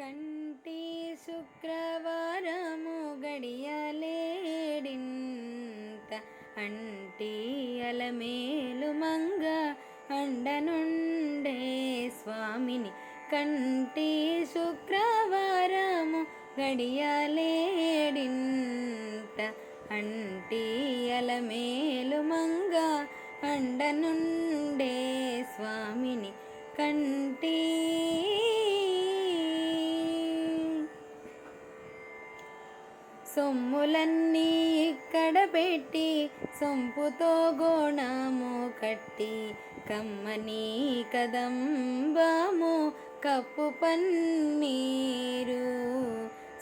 కంటి శుక్రవారము గడియలేడింత అంటి అలమేలు మంగ అండనుండే స్వామిని కంటి శుక్రవారము గడియలేడింత అంటి అలమేలు మంగ అండనుండే స్వామిని కంటి సొమ్ములన్నీ ఇక్కడ పెట్టి సొంపుతో గోణము కట్టి కమ్మని కదంబాము కప్పు పన్నీరు.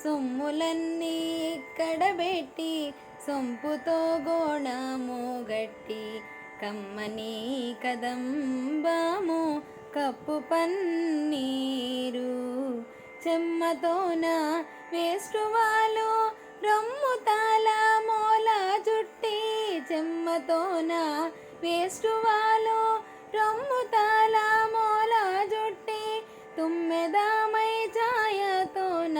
సొమ్ములన్నీ ఇక్కడ పెట్టి సొంపుతో గోణము గట్టి కమ్మని కదంబాము కప్పు పన్నీరు. చెమ్మతోన వేష్టువాలు రొమ్ము తాళ మూల జుట్టి చెమ్మతోన వేస్టువాలో రొమ్ము తాళ మూల జుట్టి తుమ్మెదామై ఛాయతోన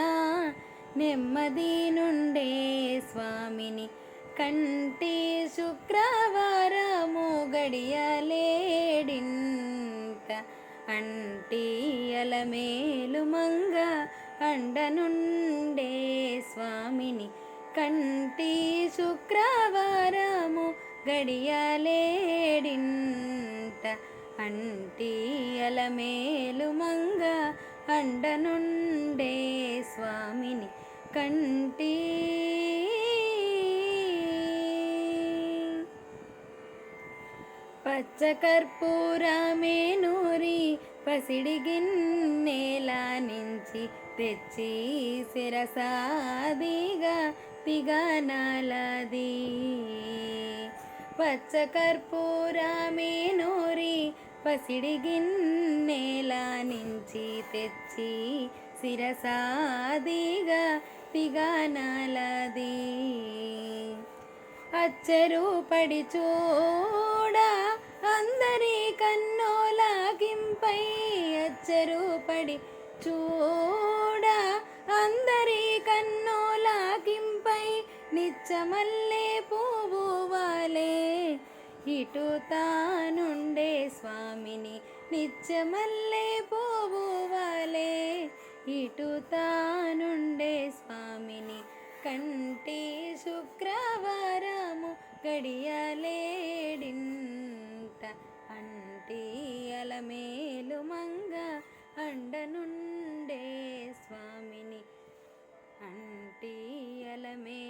నెమ్మది నుండే స్వామిని కంటి శుక్రవారము గడియలేడింత అంటి అలమేలు మంగ అండనుండే స్వామిని కంటి శుక్రవారము గడియలేడింట అంటి అలమేలు మంగ అండనుండే స్వామిని కంటి. పచ్చకర్పూరమే నూరి పసిడి గిన్నెల నుంచి తెచ్చి శిరసాదిగా తిగనలది పచ్చకర్పూరమే నూరి పసిడి గిన్నెల నుంచి తెచ్చి శిరసాదిగా తిగనలది అచ్చరు పడి చూడ అందరి కన్నోలాగింపై అచ్చరు పడి చూ అందరి కన్నోలాకింపై నిచ్చమల్లే పువ్వు వాలే. ఇటు తానుండే స్వామిని నిత్యమల్లే పువ్వు వాలే. ఇటు తానుండే స్వామిని కంటి శుక్రవారము గడియలేడింట అంటి అలమేలు మంగ అండను நலமே